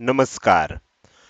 नमस्कार.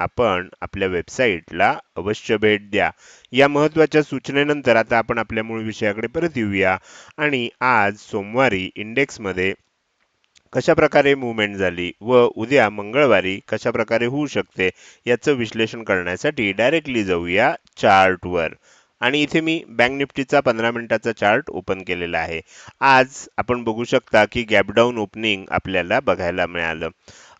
आपण आपल्या वेबसाईटला अवश्य भेट द्या. या महत्त्वाच्या सूचनेनंतर आता आपण आपल्या मूळ विषयाकडे परत येऊया. आणि आज सोमवारी इंडेक्समध्ये कशा प्रकारे मुवमेंट झाली व उद्या मंगळवारी कशा प्रकारे होऊ शकते याचं विश्लेषण करण्यासाठी डायरेक्टली जाऊया चार्टवर आणि इथे मी बँक निफ्टीचा पंधरा मिनिटाचा चार्ट ओपन केलेला आहे. आज आपण बघू शकता की गॅपडाऊन ओपनिंग आपल्याला बघायला मिळालं.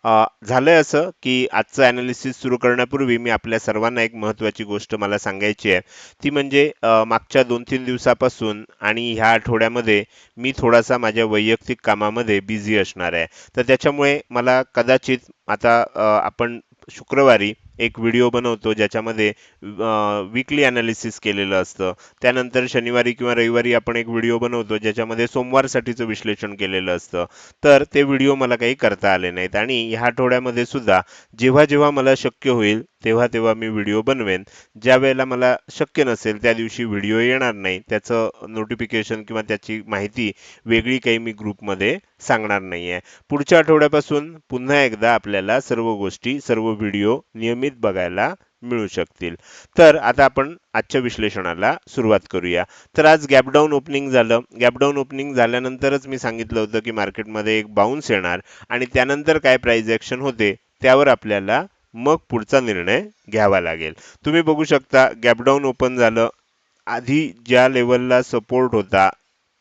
झालं आहे असं की आजचं ॲनालिसिस सुरू करण्यापूर्वी मी आपल्या सर्वांना एक महत्त्वाची गोष्ट मला सांगायची आहे. ती म्हणजे मागच्या दोन तीन दिवसापासून आणि ह्या आठवड्यामध्ये मी थोडासा माझ्या वैयक्तिक कामामध्ये बिझी असणार आहे. तर त्याच्यामुळे मला कदाचित आता आपण शुक्रवारी एक व्हिडिओ बनवतो ज्याच्यामध्ये वीकली अनालिसिस केलेलं असतं. त्यानंतर शनिवारी किंवा रविवारी आपण एक व्हिडिओ बनवतो ज्याच्यामध्ये सोमवारसाठीचं विश्लेषण केलेलं असतं. तर ते व्हिडिओ मला काही करता आले नाहीत. आणि ह्या आठवड्यामध्ये सुद्धा जेव्हा जेव्हा मला शक्य होईल तेव्हा तेव्हा मी व्हिडिओ बनवेन. ज्या वेळेला मला शक्य नसेल त्या दिवशी व्हिडिओ येणार नाही त्याचं नोटिफिकेशन किंवा त्याची माहिती वेगळी काही मी ग्रुपमध्ये सांगणार नाही आहे पुढच्या आठवड्यापासून पुन्हा एकदा आपल्याला सर्व गोष्टी सर्व व्हिडिओ नियमित बघायला मिळू शकतील. तर आता आपण आजच्या विश्लेषणाला सुरुवात करूया. तर आज गॅपडाऊन ओपनिंग झालं. गॅपडाऊन ओपनिंग झाल्यानंतरच मी सांगितलं होतं की मार्केटमध्ये एक बाउन्स येणार आणि त्यानंतर काय प्राइस ॲक्शन होते त्यावर आपल्याला मग पुढचा निर्णय घ्यावा लागेल. तुम्ही बघू शकता गॅपडाऊन ओपन झालं. आधी ज्या लेवलला सपोर्ट होता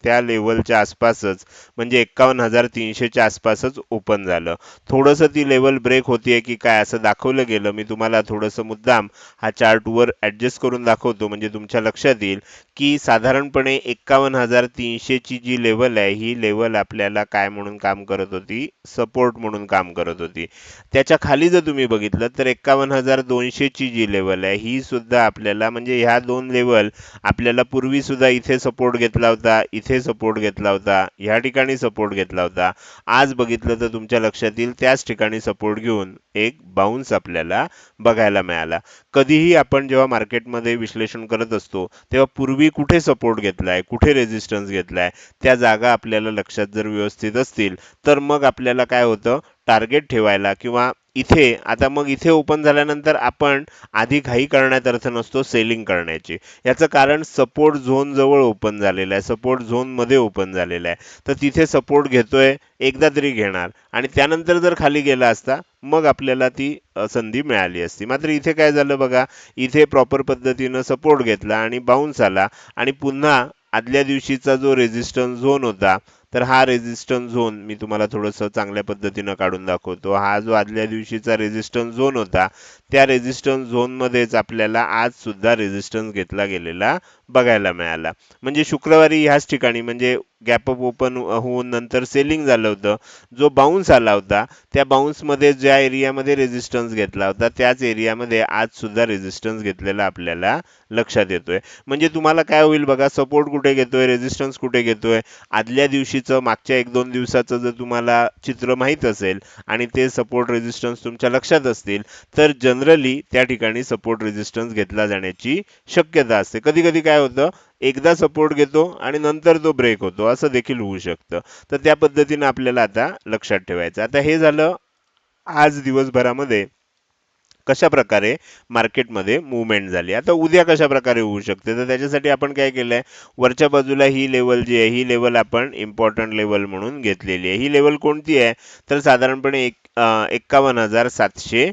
त्या लेवलच्या आसपासच म्हणजे एक्कावन्न हजार तीनशेच्या आसपासच ओपन झालं. थोडंसं ती लेवल ब्रेक होतीये की काय असं दाखवलं गेलं. मी तुम्हाला थोडंसं मुद्दाम हा चार्टवर ॲडजस्ट करून दाखवतो. म्हणजे तुमच्या लक्षात येईल की साधारणपणे एक्कावन्न हजार तीनशेची जी लेवल आहे ही लेवल आपल्याला काय म्हणून काम करत होती? सपोर्ट म्हणून काम करत होती. त्याच्याखाली जर तुम्ही बघितलं तर एक्कावन्न हजार दोनशेची जी लेवल आहे ही सुद्धा आपल्याला म्हणजे ह्या दोन लेवल आपल्याला पूर्वी सुद्धा इथे सपोर्ट घेतला होता इथे सपोर्ट घेतला होता? या ठिकाणी सपोर्ट घेतला होता. आज बघितलं तर तुमच्या लक्षात येईल त्याच ठिकाणी सपोर्ट घेऊन एक बाउन्स आपल्याला बघायला मिळाला. कधीही आपण जेव्हा मार्केटमध्ये विश्लेषण करत असतो तेव्हा पूर्वी कुठे सपोर्ट घेतलाय कुठे रेजिस्टन्स घेतलाय त्या जागा आपल्याला लक्षात जर व्यवस्थित असतील तर मग आपल्याला काय होतं? टार्गेट ठेवायला किंवा इथे आता मग इथे ओपन झाल्यानंतर आपण आधी घाई करण्यात अर्थ नसतो सेलिंग करण्याची. याचं कारण सपोर्ट झोन जवळ ओपन झालेलं आहे. सपोर्ट झोनमध्ये ओपन झालेलं आहे. तर तिथे सपोर्ट घेतोय एकदा तरी घेणार. आणि त्यानंतर जर खाली गेला असता मग आपल्याला ती संधी मिळाली असती. मात्र इथे काय झालं बघा इथे प्रॉपर पद्धतीनं सपोर्ट घेतला आणि बाउन्स आला. आणि पुन्हा आदल्या दिवशीचा जो रेजिस्टन्स झोन होता तर हा रेझिस्टन्स झोन मी तुम्हाला थोडंसं चांगल्या पद्धतीनं काढून दाखवतो. हा जो आदल्या दिवशीचा रेझिस्टन्स झोन होता त्या रेझिस्टन्स झोनमध्येच आपल्याला आज सुद्धा रेझिस्टन्स घेतला गेलेला बघायला मिळाला. म्हणजे शुक्रवारी ह्याच ठिकाणी म्हणजे गॅप अप ओपन होऊन नंतर सेलिंग झालं होतं. जो बाउन्स आला होता त्या बाउन्समध्ये ज्या एरियामध्ये रेझिस्टन्स घेतला होता त्याच एरियामध्ये आज सुद्धा रेझिस्टन्स घेतलेला आपल्याला लक्षात येतोय. म्हणजे तुम्हाला काय होईल बघा सपोर्ट कुठे घेतोय रेझिस्टन्स कुठे घेतोय? आदल्या दिवशीचं मागच्या एक दोन दिवसाचं जर तुम्हाला चित्र माहीत असेल आणि ते सपोर्ट रेझिस्टन्स तुमच्या लक्षात असतील तर जनरली त्या ठिकाणी सपोर्ट रेझिस्टन्स घेतला जाण्याची शक्यता असते. कधी कधी काय होतं? एकदा सपोर्ट घेतो आणि नंतर तो ब्रेक होतो. असं देखील होऊ शकतं. तर त्या पद्धतीनं आपल्याला आता लक्षात ठेवायचं. आता हे झालं आज दिवसभरामध्ये कशा प्रकारे मार्केटमध्ये मुवमेंट झाली? आता उद्या कशा प्रकारे होऊ शकते? तर त्याच्यासाठी आपण काय केलंय? वरच्या बाजूला ही लेवल जी आहे ही लेवल आपण इम्पॉर्टंट लेवल म्हणून घेतलेली आहे. ही लेवल कोणती आहे? तर साधारणपणे एक एक्कावन्न हजार सातशे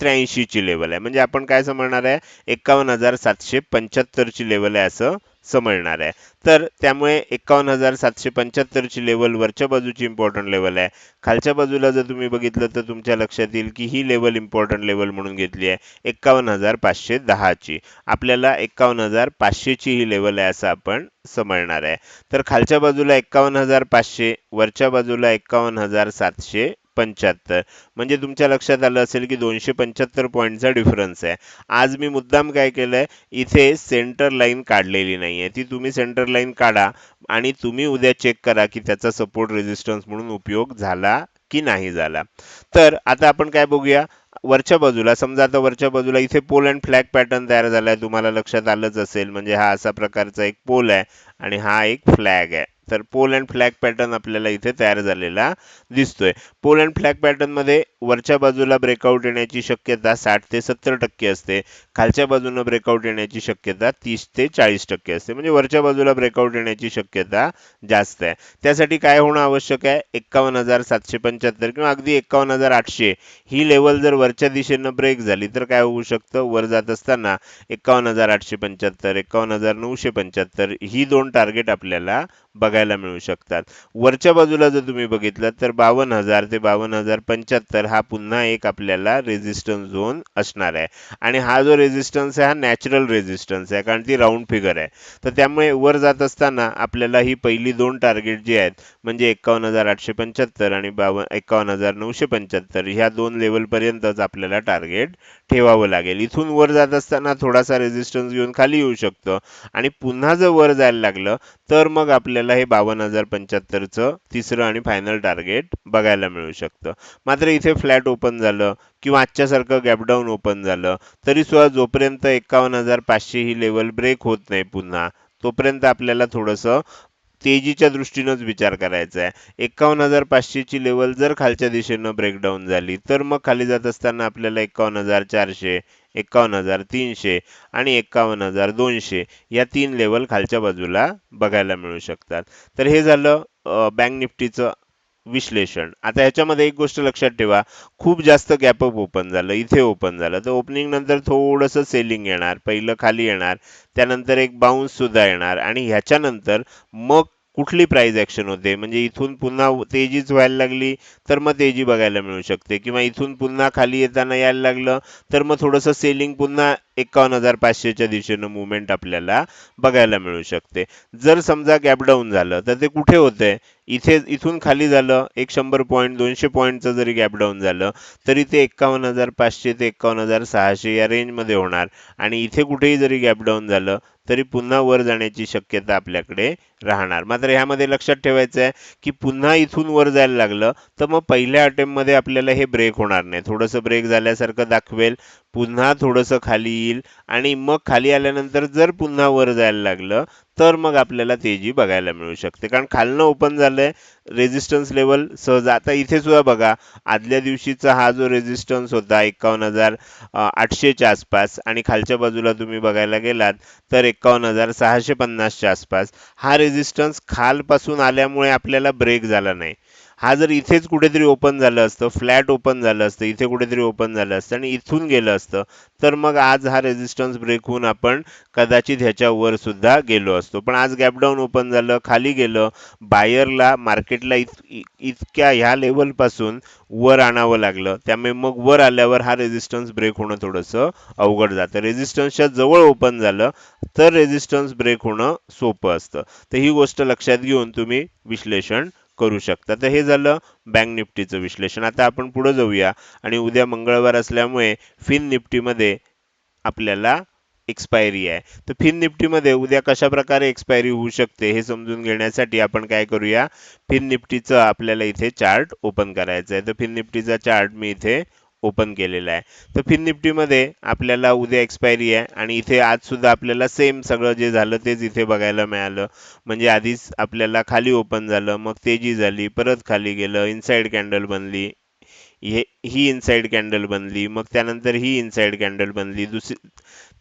त्र्याऐंशीची लेवल आहे. म्हणजे आपण काय समजणार आहे? एकावन्न हजार सातशे पंच्याहत्तरची लेवल आहे असं समजणार आहे. तर त्यामुळे एकावन्न हजार सातशे पंच्याहत्तरची लेवल वरच्या बाजूची इम्पॉर्टंट लेवल आहे. खालच्या बाजूला जर तुम्ही बघितलं तर तुमच्या लक्षात येईल की ही लेवल इम्पॉर्टंट लेवल म्हणून घेतली आहे. एकावन्न हजार पाचशे दहाची आपल्याला एकावन्न हजार पाचशेची ही लेवल आहे असं आपण समजणार आहे. तर खालच्या बाजूला एकावन्न हजार पाचशे वरच्या बाजूला एकावन्न हजार सातशे पंच्याहत्तर. म्हणजे तुमच्या लक्षात आलं असेल की दोनशे पंच्याहत्तर पॉईंटचा डिफरन्स आहे. आज मी मुद्दाम काय केलंय? इथे सेंटर लाईन काढलेली नाही आहे ती तुम्ही सेंटर लाईन काढा आणि तुम्ही उद्या चेक करा की त्याचा सपोर्ट रेझिस्टन्स म्हणून उपयोग झाला की नाही झाला. तर आता आपण काय बघूया? वरच्या बाजूला समजा आता वरच्या बाजूला इथे पोल अँड फ्लॅग पॅटर्न तयार झालाय. तुम्हाला लक्षात आलंच असेल. म्हणजे हा असा प्रकारचा एक पोल आहे आणि हा एक फ्लॅग आहे. तर पोल अँड फ्लॅग पॅटर्न आपल्याला इथे तयार झालेला दिसतोय. पोल अँड फ्लॅग पॅटर्नमध्ये वरच्या बाजूला ब्रेकआउट येण्याची शक्यता साठ ते सत्तर टक्के असते. खालच्या बाजूनं ब्रेकआउट येण्याची शक्यता तीस ते चाळीस टक्के असते. म्हणजे वरच्या बाजूला ब्रेकआउट येण्याची शक्यता जास्त आहे. त्यासाठी काय होणं आवश्यक आहे? एक्कावन्न हजार सातशे पंच्याहत्तर किंवा अगदी एक्कावन्न हजार आठशे. ही लेवल जर वरच्या दिशेनं ब्रेक झाली तर काय होऊ शकतं? वर जात असताना एक्कावन्न हजार आठशे पंच्याहत्तर एक्कावन्न हजार नऊशे पंच्याहत्तर ही दोन टार्गेट आपल्याला बघायला मिळू शकतात. वरच्या बाजूला जर तुम्ही बघितलं तर बावन्न हजार ते बावन्न हजार पंच्याहत्तर हा पुन्हा एक आपल्याला रेझिस्टन्स झोन असणार आहे. आणि हा जो रेजिस्टन्स आहे हा नॅचरल रेझिस्टन्स आहे कारण ती राऊंड फिगर आहे. तर त्यामुळे वर जात असताना आपल्याला ही पहिली दोन टार्गेट जी आहेत म्हणजे एक्कावन्न हजार आठशे पंच्याहत्तर आणि बावन्न एक्कावन्न हजार नऊशे पंच्याहत्तर ह्या दोन लेवलपर्यंतच आपल्याला टार्गेट ठेवावं लागेल. इथून वर जात असताना थोडासा रेजिस्टन्स घेऊन खाली येऊ शकतं. आणि पुन्हा जर वर जायला लागलं तर मग आपल्याला हे बावन्न हजार पंच्याहत्तरचं तिसरं आणि फायनल टार्गेट बघायला मिळू शकतं. मात्र इथे फ्लॅट ओपन झालं किंवा आजच्यासारखं गॅपडाऊन ओपन झालं तरी सुद्धा जोपर्यंत एक्कावन्न हजार पाचशे ही लेवल ब्रेक होत नाही पुन्हा तोपर्यंत आपल्याला थोडंसं तेजीच्या दृष्टीनंच विचार करायचा आहे. एक्कावन्न हजार पाचशेची लेवल जर खालच्या दिशेनं ब्रेकडाऊन झाली तर मग खाली जात असताना आपल्याला एक्कावन्न हजार चारशे एक्कावन्न हजार तीनशे आणि एक्कावन्न हजार दोनशे या तीन लेवल खालच्या बाजूला बघायला मिळू शकतात. तर हे झालं बँक निफ्टीचं विश्लेषण. आता ह्याच्यामध्ये एक गोष्ट लक्षात ठेवा. खूप जास्त गॅपअप ओपन झालं इथे ओपन झालं. तर ओपनिंग नंतर थोडंसं सेलिंग येणार पहिलं खाली येणार त्यानंतर एक बाउन्स सुद्धा येणार आणि ह्याच्यानंतर मग कुठली प्राईज ॲक्शन होते? म्हणजे इथून पुन्हा तेजीच व्हायला लागली तर मग तेजी बघायला मिळू शकते. किंवा इथून पुन्हा खाली येताना यायला लागलं तर मग थोडंसं सेलिंग पुन्हा एकावन्न हजार पाचशेच्या दिशेनं मुवमेंट आपल्याला बघायला मिळू शकते. जर समजा गॅपडाऊन झालं तर ते कुठे होतंय? इथे इथून खाली झालं एक शंभर पॉईंट दोनशे पॉईंटचं जरी गॅपडाऊन झालं तरी ते एक्कावन्न हजार पाचशे ते एक्कावन्न हजार सहाशे या रेंजमध्ये होणार. आणि इथे कुठेही जरी गॅपडाऊन झालं तरी पुन्हा वर जाण्याची शक्यता आपल्याकडे राहणार. मात्र ह्यामध्ये लक्षात ठेवायचं आहे की पुन्हा इथून वर जायला लागलं तर मग पहिल्या अटेम्प्टमध्ये आपल्याला हे ब्रेक होणार नाही. थोडंसं ब्रेक झाल्यासारखं दाखवेल पुन्हा थोडंसं खाली येईल आणि मग खाली आल्यानंतर जर पुन्हा वर जायला लागलं तर मग आपल्याला तेजी बघायला मिळू शकते. कारण खालनं ओपन झालं आहे रेजिस्टन्स लेवल सहज आता इथे सुद्धा बघा आदल्या दिवशीचा हा जो रेझिस्टन्स होता एकावन्न हजार आठशेच्या आसपास आणि खालच्या बाजूला तुम्ही बघायला गेलात तर एकावन्न हजार सहाशे पन्नासच्या आसपास हा रेझिस्टन्स खालपासून आल्यामुळे आपल्याला ब्रेक झाला नाही. हा जर इथेच कुठेतरी ओपन झालं असतं फ्लॅट ओपन झालं असतं इथे कुठेतरी ओपन झालं असतं आणि इथून गेलं असतं तर मग आज हा रेझिस्टन्स ब्रेक होऊन आपण कदाचित ह्याच्यावर सुद्धा गेलो असतो. पण आज गॅपडाऊन ओपन झालं खाली गेलं बायरला मार्केटला इत इतक्या ह्या लेवलपासून वर आणावं लागलं. त्यामुळे मग वर आल्यावर हा रेझिस्टन्स ब्रेक होणं थोडंसं अवघड जातं. रेझिस्टन्सच्या जवळ ओपन झालं तर रेझिस्टन्स ब्रेक होणं सोपं असतं. तर ही गोष्ट लक्षात घेऊन तुम्ही विश्लेषण करू शकता. तर हे झालं बँक निफ्टीचं विश्लेषण. आता आपण पुढे जाऊया आणि उद्या मंगळवार असल्यामुळे फिन निफ्टीमध्ये आपल्याला एक्सपायरी आहे. तर फिन निफ्टीमध्ये उद्या कशा प्रकारे एक्सपायरी होऊ शकते हे समजून घेण्यासाठी आपण काय करूया? फिन निफ्टीचं आपल्याला इथे चार्ट ओपन करायचं आहे. तर फिन निफ्टीचा चार्ट मी इथे ओपन केलेलं आहे. तर फिन निफ्टीमध्ये आपल्याला उद्या एक्सपायरी आहे आणि इथे आज सुद्धा आपल्याला सेम सगळं जे झालं तेच इथे बघायला मिळालं. म्हणजे आधीच आपल्याला खाली ओपन झालं मग तेजी झाली परत खाली गेलं इनसाइड कॅन्डल बनली. हे ही इनसाइड कॅन्डल बनली मग त्यानंतर ही इनसाइड कॅन्डल बनली दुसरी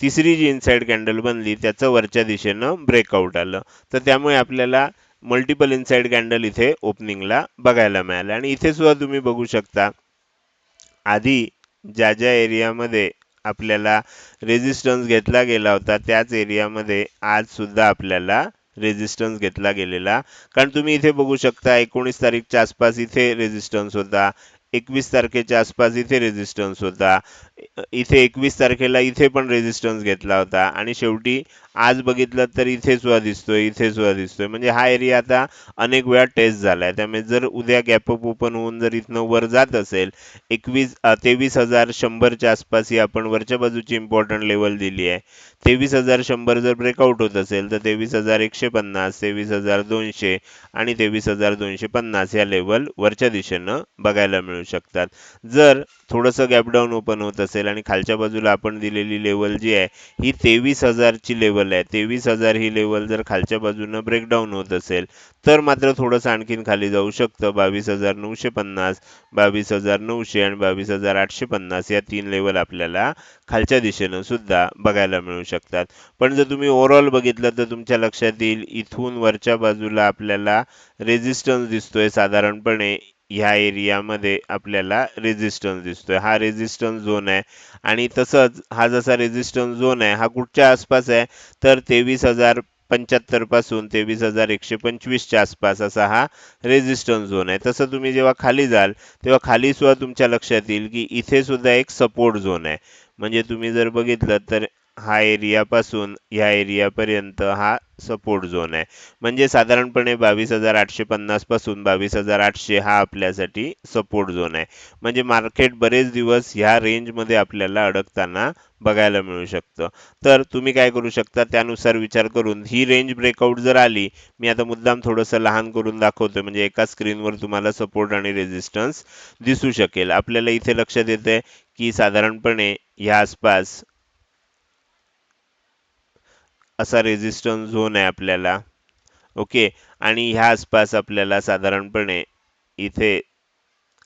तिसरी जी इनसाइड कॅन्डल बनली त्याचं वरच्या दिशेनं ब्रेकआउट आलं. तर त्यामुळे आपल्याला मल्टिपल इनसाइड कॅन्डल इथे ओपनिंगला बघायला मिळालं. आणि इथे सुद्धा तुम्ही बघू शकता आधी ज्या ज्या एरियामध्ये आपल्याला रेजिस्टन्स घेतला गेला होता त्याच एरियामध्ये आज सुद्धा आपल्याला रेजिस्टन्स घेतला गेलेला. कारण तुम्ही इथे बघू शकता एकोणीस तारीखच्या आसपास इथे रेजिस्टन्स होता एकवीस तारखेच्या आसपास इथे रेझिस्टन्स होता इथे एकवीस तारखेला इथे पण रेझिस्टन्स घेतला होता आणि शेवटी आज बघितलं तर इथे सुद्धा दिसतोय इथे सुद्धा दिसतोय. म्हणजे हा एरिया आता अनेक वेळा टेस्ट झालाय. त्यामुळे जर उद्या गॅपअप ओपन होऊन जर इथनं वर जात असेल एकवीस तेवीस हजार शंभरच्या आसपास ही आपण वरच्या बाजूची इम्पॉर्टंट लेवल दिली आहे. तेवीस हजार शंभर जर ब्रेकआउट होत असेल तर तेवीस हजार एकशे पन्नास तेवीस हजार दोनशे आणि तेवीस हजार दोनशे पन्नास या लेवल वरच्या दिशेनं बघायला मिळू शकतात. जर थोडंसं गॅपडाऊन ओपन होत असेल आणि खालच्या बाजूला आपण दिलेली लेवल जी आहे ही तेवीस हजारची लेवल लेवल आहे. तेवीस हजार ही लेवल जर खालच्या बाजूनं ब्रेकडाऊन होत असेल तर मात्र थोडंसं आणखीन खाली जाऊ शकतं. बावीस हजार नऊशे पन्नास बावीस हजार नऊशे आणि बावीस हजार आठशे पन्नास या तीन लेवल आपल्याला खालच्या दिशेनं सुद्धा बघायला मिळू शकतात. पण जर तुम्ही ओव्हरऑल बघितलं तर तुमच्या लक्षात येईल इथून वरच्या बाजूला आपल्याला रेझिस्टन्स दिसतोय साधारणपणे. ह्या एरियामध्ये आपल्याला रेझिस्टन्स दिसतोय. हा रेझिस्टन्स झोन आहे आणि तसंच हा जसा रेझिस्टन्स झोन आहे हा कुठच्या आसपास आहे? तर तेवीस हजार पंच्याहत्तरपासून तेवीस हजार एकशे पंचवीसच्या आसपास असा हा रेझिस्टन्स झोन आहे. तसं तुम्ही जेव्हा खाली जाल तेव्हा खाली सुद्धा तुमच्या लक्षात येईल की इथे सुद्धा एक सपोर्ट झोन आहे. म्हणजे तुम्ही जर बघितलं तर हा एरियापासून ह्या एरियापर्यंत हा सपोर्ट झोन आहे. म्हणजे साधारणपणे बावीस हजार आठशे पन्नासपासून बावीस हजार आठशे हा आपल्यासाठी सपोर्ट झोन आहे. म्हणजे मार्केट बरेच दिवस ह्या रेंजमध्ये आपल्याला अडकताना बघायला मिळू शकतं. तर तुम्ही काय करू शकता त्यानुसार विचार करून ही रेंज ब्रेकआउट जर आली मी आता मुद्दाम थोडंसं लहान करून दाखवतोय. म्हणजे एका स्क्रीनवर तुम्हाला सपोर्ट आणि रेझिस्टन्स दिसू शकेल. आपल्याला इथे लक्षात येते की साधारणपणे ह्या आसपास असा रेझिस्टन्स झोन आहे आपल्याला. ओके आणि ह्या आसपास आपल्याला साधारणपणे इथे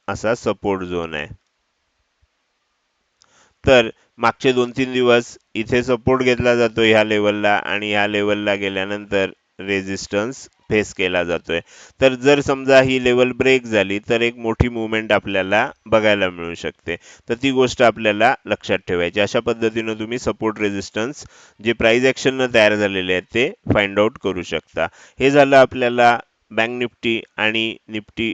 असा सपोर्ट झोन आहे. तर मागचे दोन तीन दिवस इथे सपोर्ट घेतला जातो ह्या लेवलला आणि ह्या लेवलला गेल्यानंतर रेझिस्टन्स फेस केला जातोय. तर जर समजा ही लेवल ब्रेक झाली तर एक मोठी मुवमेंट आपल्याला बघायला मिळू शकते. तर ती गोष्ट आपल्याला लक्षात ठेवायची. अशा पद्धतीनं तुम्ही सपोर्ट रेझिस्टन्स जे प्राईज ॲक्शननं तयार झालेले आहेत ते फाइंड आउट करू शकता. हे झालं आपल्याला बँक निफ्टी आणि निफ्टी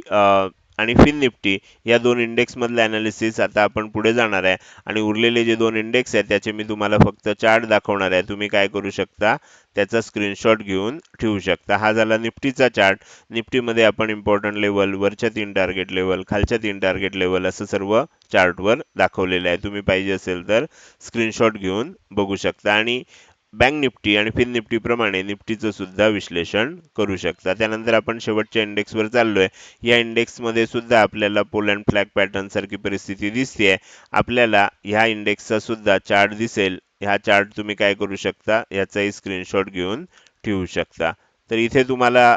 आणि फिन निफ्टी या दोन इंडेक्समधलं ॲनालिसिस आता आपण पुढे जाणार आहे. आणि उरलेले जे दोन इंडेक्स आहेत त्याचे मी तुम्हाला फक्त चार्ट दाखवणार आहे. तुम्ही काय करू शकता? त्याचा स्क्रीनशॉट घेऊन ठेवू शकता. हा झाला निफ्टीचा चार्ट निफ्टीमध्ये आपण इम्पॉर्टंट लेवल वरच्या तीन टार्गेट लेवल खालच्या तीन टार्गेट लेवल असं सर्व चार्टवर दाखवलेलं आहे. तुम्ही पाहिजे असेल तर स्क्रीनशॉट घेऊन बघू शकता. आणि बँक निफ्टी आणि फिन निफ्टीप्रमाणे निफ्टीचं सुद्धा विश्लेषण करू शकता. त्यानंतर आपण शेवटच्या इंडेक्सवर चाललोय. या इंडेक्समध्ये सुद्धा आपल्याला पोल अँड फ्लॅग पॅटर्न सारखी परिस्थिती दिसते आपल्याला ह्या इंडेक्सचा सुद्धा चार्ट दिसेल. ह्या चार्ट तुम्ही काय करू शकता? याचाही स्क्रीनशॉट घेऊन ठेवू शकता. तर इथे तुम्हाला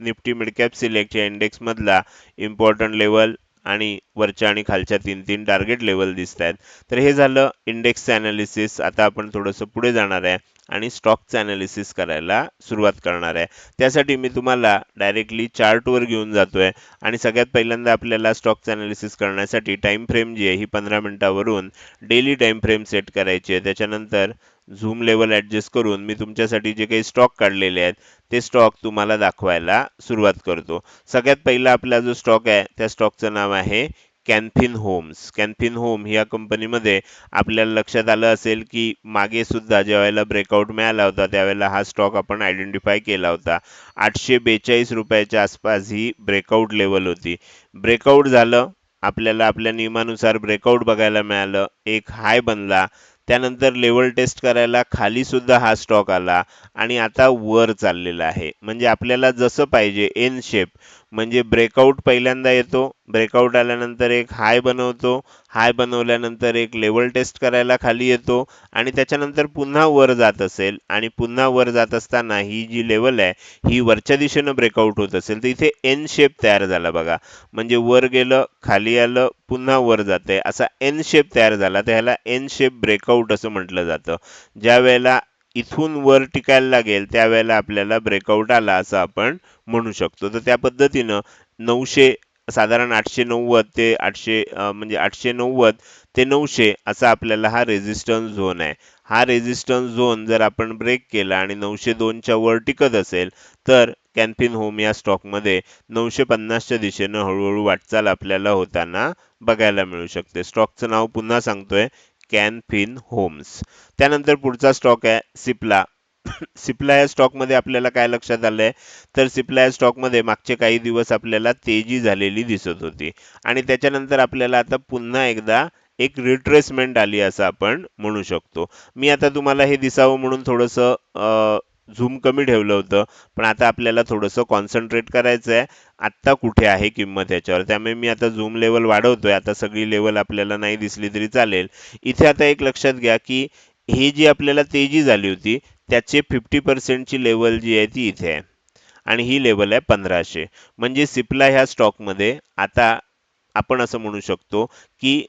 निफ्टी मिडकॅप सिलेक्ट या इंडेक्समधला इम्पॉर्टंट लेवल आणि वरच्या आणि खालच्या तीन तीन टार्गेट लेवल दिसत आहेत तर हे झालं इंडेक्सचं अनालिसिस आता आपण थोडंसं पुढे जाणार आहे. आणि स्टॉकचं अनालिसिस करायला सुरुवात करणार आहे. त्यासाठी मी तुम्हाला डायरेक्टली चार्टवर घेऊन जातोय. आणि सगळ्यात पहिल्यांदा आपल्याला स्टॉकचं अनालिसिस करण्यासाठी टाइम फ्रेम जी आहे ही पंधरा मिनिटावरून डेली टाइम फ्रेम सेट करायची आहे. त्याच्यानंतर झूम लेवल ॲडजस्ट करून मी तुमच्यासाठी जे काही स्टॉक काढलेले आहेत ते स्टॉक तुम्हाला दाखवायला सुरुवात करतो. सगळ्यात पहिला आपला जो स्टॉक आहे त्या स्टॉकचं नाव आहे कॅन्थिन होम्स कॅन्थिन होम या कंपनीमध्ये आपल्याला लक्षात आलं असेल की मागे सुद्धा ज्या वेळेला ब्रेकआउट मिळाला होता त्यावेळेला हा स्टॉक आपण आयडेंटिफाय केला होता. आठशे बेचाळीस रुपयाच्या आसपास ही ब्रेकआउट लेवल होती. ब्रेकआउट झालं आपल्याला आपल्या नियमानुसार ब्रेकआउट बघायला मिळालं एक हाय बनला. त्यानंतर लेवल टेस्ट करायला खाली सुद्धा हा स्टॉक आला आणि आता वर चाललेला आहे. म्हणजे आपल्याला जसं पाहिजे एन शेप म्हणजे ब्रेकआउट पहिल्यांदा येतो ब्रेकआउट आल्यानंतर एक हाय बनवतो हाय बनवल्यानंतर एक लेवल टेस्ट करायला खाली येतो आणि त्याच्यानंतर पुन्हा वर जात असेल आणि पुन्हा वर जात असताना ही जी लेवल आहे ही वरच्या दिशेनं ब्रेकआउट होत असेल. तर इथे एन शेप तयार झाला बघा. म्हणजे वर गेलं खाली आलं पुन्हा वर जाते असा एन शेप तयार झाला. तर ह्याला एन शेप ब्रेकआउट असं म्हटलं जातं. ज्या वेळेला इथून वर टिकायला लागेल त्यावेळेला आपल्याला ब्रेकआउट आला असं आपण म्हणू शकतो. तर त्या पद्धतीनं नऊशे साधारण आठशे नव्वद ते आठशे म्हणजे आठशे नव्वद ते नऊशे असा आपल्याला हा रेझिस्टन्स झोन आहे. हा रेझिस्टन्स झोन जर आपण ब्रेक केला आणि नऊशे दोनच्या वर टिकत असेल तर कॅनफिन होम या स्टॉकमध्ये नऊशे पन्नासच्या दिशेनं हळूहळू वाटचाल आपल्याला होताना बघायला मिळू शकते. स्टॉकचं नाव पुन्हा सांगतोय. Can Fin Homes. त्यानंतर पुढचा स्टॉक आहे सिप्ला. सिप्ला या स्टॉकमध्ये आपल्याला काय लक्षात आलंय? तर सिप्ला या स्टॉकमध्ये मागचे काही दिवस आपल्याला तेजी झालेली दिसत होती. आणि त्याच्यानंतर आपल्याला आता पुन्हा एकदा एक रिट्रेसमेंट आली असं आपण म्हणू शकतो. मी आता तुम्हाला हे दिसावं म्हणून थोडंसं झूम कमी ठेवलं होतं. पण आता आपल्याला थोडंसं कॉन्सन्ट्रेट करायचं आहे आत्ता कुठे आहे किंमत याच्यावर? त्यामुळे मी आता झूम लेवल वाढवतोय. आता सगळी लेवल आपल्याला नाही दिसली तरी चालेल. इथे आता एक लक्षात घ्या की ही जी आपल्याला तेजी झाली होती त्याचे फिफ्टी पर्सेंटची लेवल जी आहे ती इथे आहे. आणि ही लेवल आहे पंधराशे. म्हणजे सिप्ला ह्या स्टॉकमध्ये आता आपण असं म्हणू शकतो की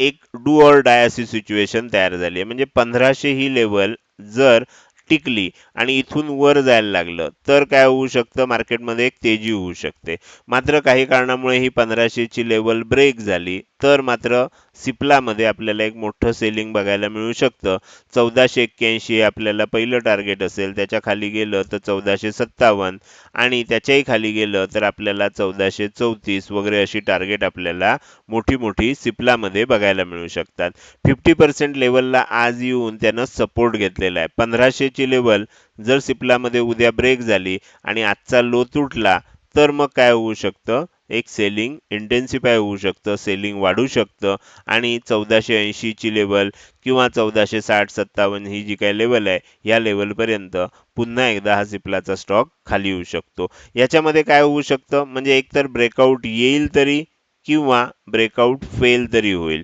एक डू ऑर डाय अशी सिच्युएशन तयार झाली आहे. म्हणजे पंधराशे ही लेवल जर टिकली आणि इथून वर जायला लागलं तर काय होऊ शकतं? मार्केटमध्ये एक तेजी होऊ शकते. मात्र काही कारणामुळे ही पंधराशेची लेवल ब्रेक झाली तर मात्र सिप्लामध्ये आपल्याला एक मोठं सेलिंग बघायला मिळू शकतं. चौदाशे एक्क्याऐंशी आपल्याला पहिलं टार्गेट असेल त्याच्याखाली गेलं तर चौदाशे सत्तावन्न आणि त्याच्याही खाली गेलं तर आपल्याला चौदाशे चौतीस वगैरे अशी टार्गेट आपल्याला मोठी मोठी सिप्लामध्ये बघायला मिळू शकतात. फिफ्टी पर्सेंट लेवलला आज येऊन त्यानं सपोर्ट घेतलेला आहे. पंधराशेची लेवल जर सिप्लामध्ये उद्या ब्रेक झाली आणि आजचा लो तुटला तर मग काय होऊ शकतं? एक सेलिंग इंटेन्सिफाय होऊ शकतं सेलिंग वाढू शकतं आणि चौदाशे ऐंशीची लेवल किंवा चौदाशे साठ सत्तावन्न ही जी काही लेवल आहे या लेवलपर्यंत पुन्हा एकदा हा सिप्लाचा स्टॉक खाली येऊ शकतो. याच्यामध्ये काय होऊ शकतं? म्हणजे एकतर ब्रेकआउट येईल तरी किंवा ब्रेकआउट फेल तरी होईल.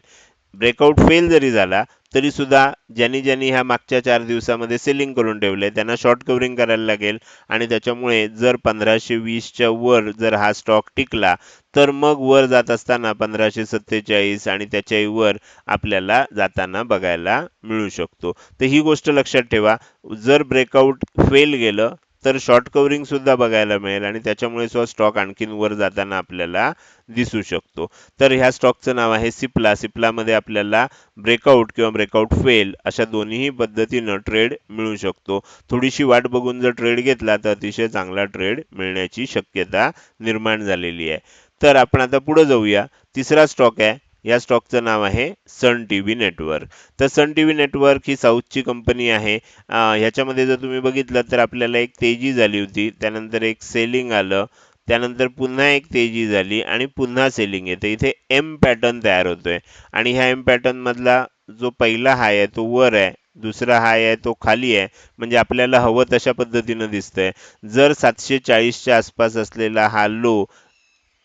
ब्रेकआउट फेल जरी झाला तरी सुद्धा ज्यांनी ज्यांनी ह्या मागच्या चार दिवसामध्ये सेलिंग करून ठेवले त्यांना शॉर्ट कव्हरिंग करायला लागेल आणि त्याच्यामुळे जर पंधराशे वीसच्या वर जर हा स्टॉक टिकला तर मग वर जात असताना पंधराशे सत्तेचाळीस आणि त्याच्याही वर आपल्याला जाताना बघायला मिळू शकतो. तर ही गोष्ट लक्षात ठेवा जर ब्रेकआउट फेल गेलं तर शॉर्ट कवरिंग सुद्धा बघायला मिळेल आणि त्याच्यामुळे सुद्धा स्टॉक आणखीन वर जाताना आपल्याला दिसू शकतो. तर ह्या स्टॉकचं नाव आहे सिप्ला सिप्लामध्ये आपल्याला ब्रेकआउट किंवा ब्रेकआउट फेल अशा दोन्हीही पद्धतीनं ट्रेड मिळू शकतो. थोडीशी वाट बघून जर ट्रेड घेतला तर अतिशय चांगला ट्रेड मिळण्याची शक्यता निर्माण झालेली आहे. तर आपण आता पुढे जाऊया. तिसरा स्टॉक आहे या स्टॉकचं नाव आहे सन टी व्ही नेटवर्क तर सन टी व्ही नेटवर्क ही साऊथची कंपनी आहे. ह्याच्यामध्ये जर तुम्ही बघितलं तर आपल्याला एक तेजी झाली होती. त्यानंतर एक सेलिंग आलं. त्यानंतर पुन्हा एक तेजी झाली आणि पुन्हा सेलिंग येते. इथे एम पॅटर्न तयार होतोय. आणि ह्या एम पॅटर्न मधला जो पहिला हाय आहे तो वर आहे. दुसरा हाय आहे तो खाली आहे. म्हणजे आपल्याला हवं तशा पद्धतीनं दिसतंय. जर सातशे चाळीसच्या आसपास असलेला हा लो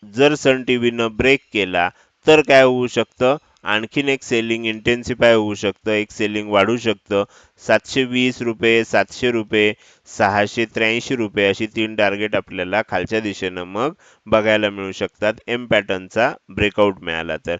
जर सन टी व्हीनं ब्रेक केला तर काय होऊ शकतं? आणखीन एक सेलिंग इंटेन्सिफाय होऊ शकतं एक सेलिंग वाढू शकतं. सातशे वीस रुपये सातशे रुपये सहाशे त्र्याऐंशी रुपये अशी तीन टार्गेट आपल्याला खालच्या दिशेनं मग बघायला मिळू शकतात. एम पॅटर्नचा ब्रेकआउट मिळाला तर.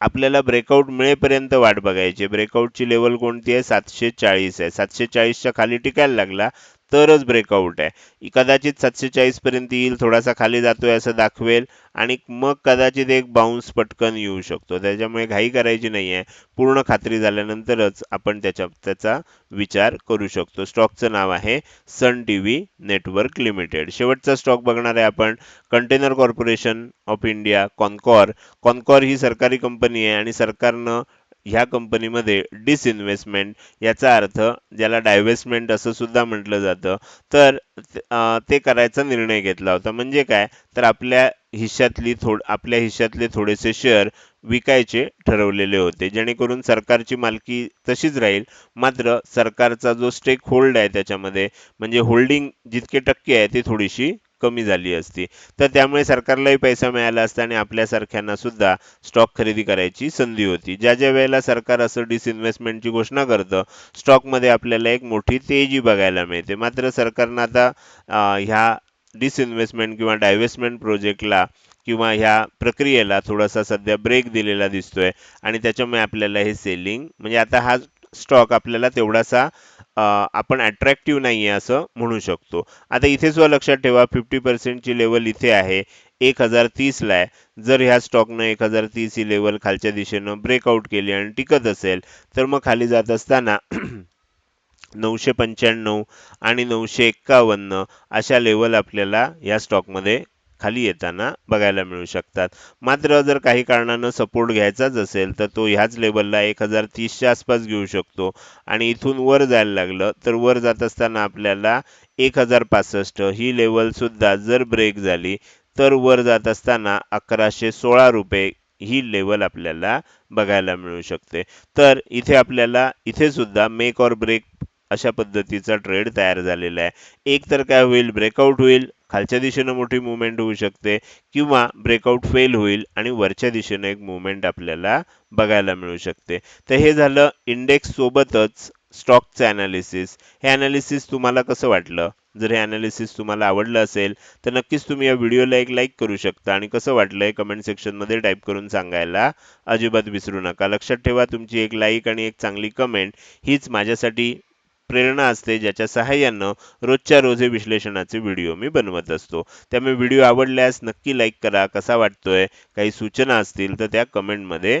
आपल्याला ब्रेकआउट मिळेपर्यंत वाट बघायची ब्रेकआउटची लेवल कोणती आहे? सातशे चाळीस आहे. सातशे चाळीसच्या खाली टिकायला लागला तरच ब्रेकआउट आहे. कदाचित सातशे चाळीसपर्यंत येईल थोडासा खाली जातोय असं दाखवेल आणि मग कदाचित एक बाउन्स पटकन येऊ शकतो. त्याच्यामुळे घाई करायची नाही आहे पूर्ण खात्री झाल्यानंतरच आपण त्याच्या त्याचा विचार करू शकतो. स्टॉकचं नाव आहे Sun T V network limited. शेवटचा स्टॉक बघणार आहे आपण. Container corporation of India Concor. Concor ही सरकारी कंपनी आहे आणि सरकारनं ह्या कंपनीमध्ये डिसइन्व्हेस्टमेंट याचा अर्थ ज्याला डायव्हेस्टमेंट असं सुद्धा म्हटलं जातं. तर ते करायचा निर्णय घेतला होता. म्हणजे काय? तर आपल्या हिश्श्यातली थोड आपल्या हिश्श्यातले थोडेसे शेअर विकायचे ठरवलेले होते. जेणेकरून सरकारची मालकी तशीच राहील. मात्र सरकारचा जो स्टेक होल्ड आहे त्याच्यामध्ये म्हणजे होल्डिंग जितके टक्के आहे ती थोडीशी कमी झाली असती. तर त्यामुळे सरकारलाही पैसा मिळाला असता आणि आपल्यासारख्यांना सुद्धा स्टॉक खरेदी करायची संधी होती. ज्या ज्या वेळेला सरकार असं डिसइन्व्हेस्टमेंटची घोषणा करतं स्टॉकमध्ये आपल्याला एक मोठी तेजी बघायला मिळते. मात्र सरकारनं आता ह्या डिसइन्व्हेस्टमेंट किंवा डायव्हेस्टमेंट प्रोजेक्टला किंवा ह्या प्रक्रियेला थोडासा सध्या ब्रेक दिलेला दिसतोय. आणि त्याच्यामुळे आपल्याला हे सेलिंग म्हणजे आता हा स्टॉक आपल्याला तेवढासा आपण अट्रॅक्टिव्ह नाही आहे असं म्हणू शकतो. आता इथे सुद्धा लक्षात ठेवा फिफ्टी पर्सेंटची लेवल इथे आहे एक हजार तीसला आहे. जर ह्या स्टॉकनं एक हजार तीस ही लेवल खालच्या दिशेनं ब्रेकआउट केली आणि टिकत असेल तर मग खाली जात असताना नऊशे पंच्याण्णव आणि नऊशे एक्कावन्न अशा लेवल आपल्याला या स्टॉकमध्ये खाली येताना बघायला मिळू शकतात. मात्र जर काही कारणानं सपोर्ट घ्यायचाच असेल तर तो ह्याच लेवलला एक हजार तीसच्या आसपास घेऊ शकतो. आणि इथून वर जायला लागलं तर वर जात असताना आपल्याला एक हजार पासष्ट ही लेवल सुद्धा जर ब्रेक झाली तर वर जात असताना अकराशे सोळा रुपये ही लेवल आपल्याला बघायला मिळू शकते. तर इथे आपल्याला इथे सुद्धा मेक ऑर ब्रेक अशा पद्धतीचा ट्रेड तयार झालेला आहे. एक तर काय होईल ब्रेकआउट होईल खालच्या दिशेनं मोठी मुवमेंट होऊ शकते किंवा ब्रेकआउट फेल होईल आणि वरच्या दिशेनं एक मुवमेंट आपल्याला बघायला मिळू शकते. तर हे झालं इंडेक्स सोबतच स्टॉकचं ॲनालिसिस हे ॲनालिसिस तुम्हाला कसं वाटलं? जर हे ॲनालिसिस तुम्हाला आवडलं असेल तर नक्कीच तुम्ही या व्हिडिओला एक लाईक करू शकता. आणि कसं वाटलं हे कमेंट सेक्शनमध्ये टाईप करून सांगायला अजिबात विसरू नका. लक्षात ठेवा तुमची एक लाईक आणि एक चांगली कमेंट हीच माझ्यासाठी प्रेरणा असते ज्याच्या सहाय्यानं रोजच्या रोज हे विश्लेषणाचे व्हिडिओ मी बनवत असतो. त्यामुळे व्हिडिओ आवडल्यास नक्की लाईक करा. कसा वाटतोय? काही सूचना असतील तर त्या कमेंटमध्ये